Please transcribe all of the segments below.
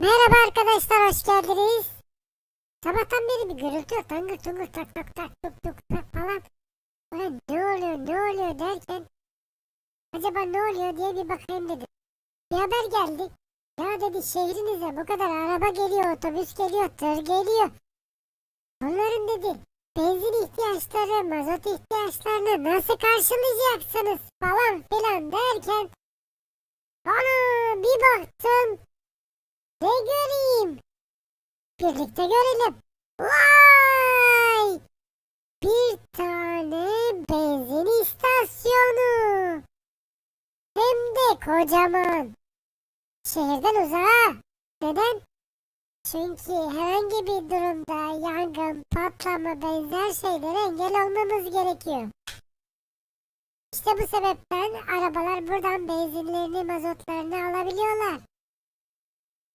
Merhaba arkadaşlar hoş geldiniz. Sabahtan beri bir gürültü. Tangır tungur tak tak tak tuk tuk tak falan. Ulan ne oluyor ne oluyor derken acaba ne oluyor diye bir bakayım dedim. Bir haber geldi. Ya dedi şehrinize bu kadar araba geliyor, otobüs geliyor, tır geliyor. Onların dedi benzin ihtiyaçları, mazot ihtiyaçlarını nasıl karşılayacaksınız falan filan derken ana bir baktım ne göreyim? Birlikte görelim. Vay! Bir tane benzin istasyonu. Hem de kocaman. Şehirden uzağa. Neden? Çünkü herhangi bir durumda yangın, patlama benzer şeylere engel olmamız gerekiyor. İşte bu sebepten arabalar buradan benzinlerini, mazotlarını alabiliyorlar.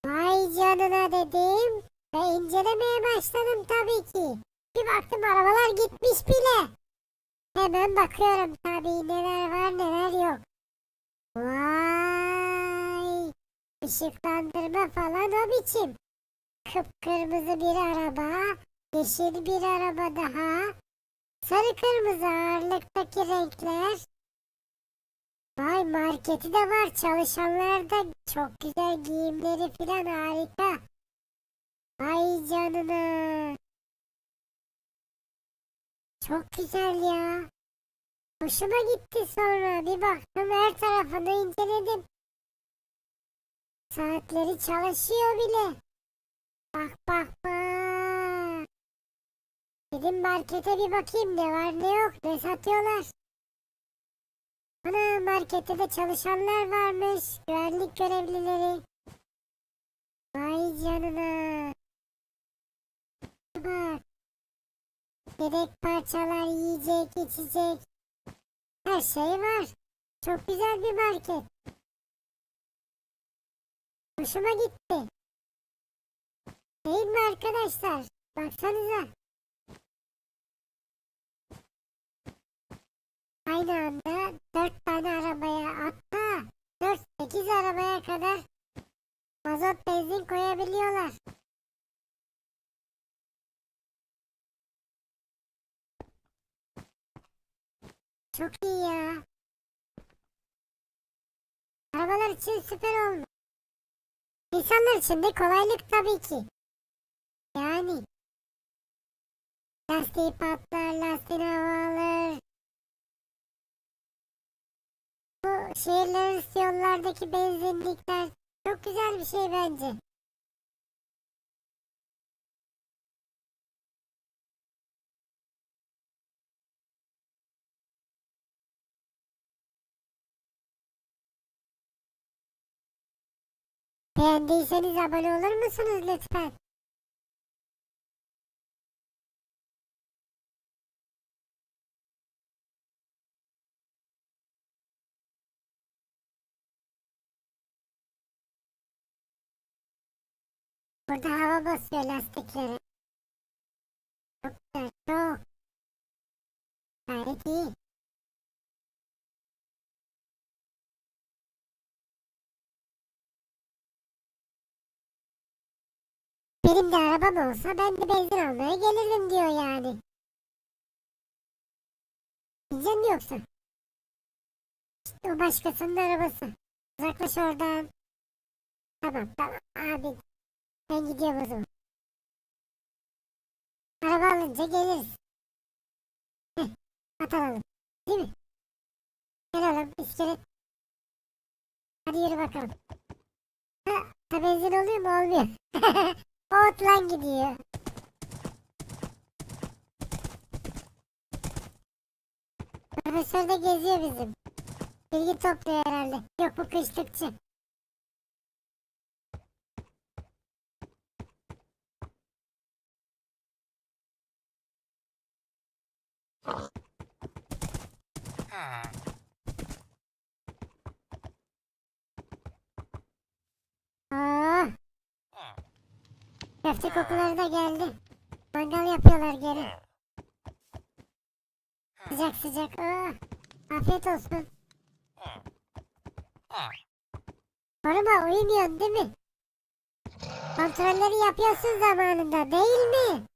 Vay canına dedim ve incelemeye başladım tabii ki. Bir baktım arabalar gitmiş bile. Hemen bakıyorum tabii neler var neler yok. Vay! Işıklandırma falan o biçim. Kıpkırmızı bir araba, yeşil bir araba daha, sarı kırmızı ağırlıktaki renkler. Vay marketi de var. Çalışanlar da çok güzel giyimleri falan harika. Vay canına. Çok güzel ya. Hoşuma gitti sonra. Bir baktım her tarafını inceledim. Saatleri çalışıyor bile. Bak bak bak. Dedim markete bir bakayım ne var ne yok ne satıyorlar. Ana markette de çalışanlar varmış. Güvenlik görevlileri. Vay canına. Bak. Yedek parçalar, yiyecek, içecek. Her şey var. Çok güzel bir market. Hoşuma gitti. Değil mi arkadaşlar? Baksanıza. Aynı anda 4 tane arabaya hatta 4-8 arabaya kadar mazot benzin koyabiliyorlar. Çok iyi ya. Arabalar için süper olmuş. İnsanlar için de kolaylık tabii ki. Yani. Lastiği patlar, lastiğini hava alır. Şehirler arası yollardaki benzinlikler çok güzel bir şey bence. Beğendiyseniz abone olur musunuz lütfen? Burada hava basıyor lastikleri. Çok güzel, çok. Gayet iyi. Benim de arabam olsa ben de benzin almaya gelirdim diyor yani. Mi yoksa? İşte o başkasının arabası. Uzaklaş oradan. Tamam tamam abi. Ben gidiyorum o zaman. Araba alınca geliriz. Heh, at alalım. Değil mi? Gel oğlum iskelet. Hadi yürü bakalım. Ha, ha benzin oluyor mu? Olmuyor. Ot lan gidiyor. Profesör de geziyor bizim. Bilgi topluyor herhalde. Yok bu kışlıkçı. Aa, köfte kokuları da geldi. Mangal yapıyorlar geri. Sıcak sıcak. Aa, afiyet olsun. Koruma uyumuyorsun değil mi? Kontrolleri yapıyorsun zamanında değil mi?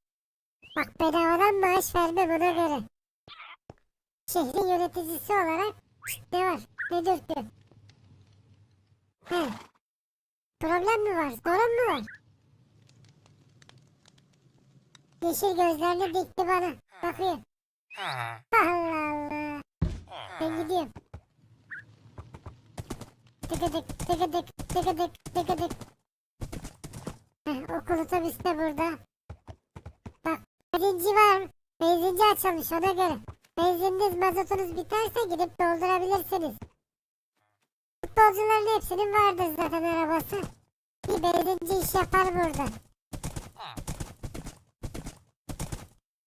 Bak bedavadan maaş vermem ona göre. Şehrin yöneticisi olarak ne var? Ne dürtüyor? He. Problem mi var? Sorun mu var? Yeşil gözlerini dikti bana. Bakıyor. Allah Allah. Ben gidiyorum. Tıkıdık tıkıdık tıkıdık tıkıdık. Heh, okul otobüs de burada. Bak benzinci var. Benzinci açılmış ona göre. Benziniz mazotunuz biterse gidip doldurabilirsiniz. Futbolcuların hepsinin vardır zaten arabası. Bir benzinci iş yapar burada.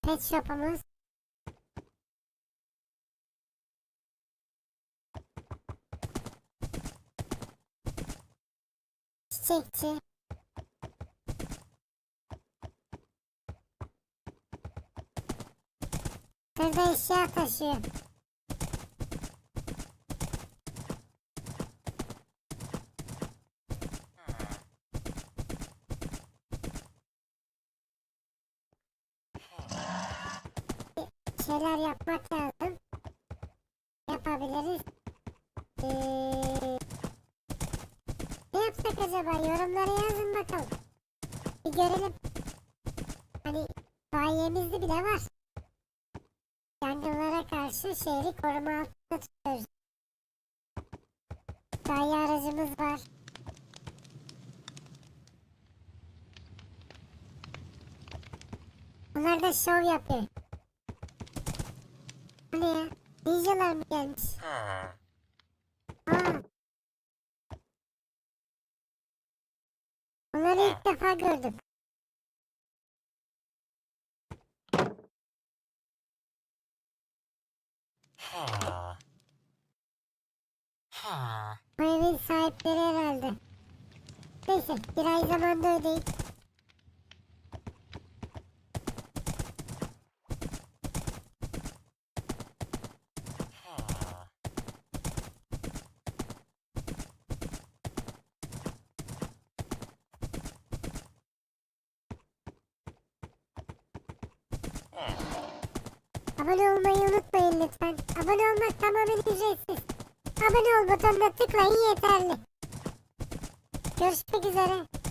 Pet shop'umuz. Çiçekçi. Burada eşya taşıyor. Şeyler yapmak lazım. Yapabiliriz. Ee, ne yapsak acaba? Yorumlara yazın bakalım. Bir görelim. Hani bayemizde bile var. Yangınlara karşı şehri koruma altında tutuyoruz. Dayı aracımız var. Bunlar da şov yapıyor. Ne ya? Ninjalar mı gelmiş? Aa. Bunları ilk defa gördüm. Bu evin sahipleri herhalde. Neyse bir ay zamanda ödeyip Abone olmayı unutmayın lütfen. Abone olmak tamamen ücretsiz. Abone ol butonuna tıklayın yeterli. Görüşmek üzere.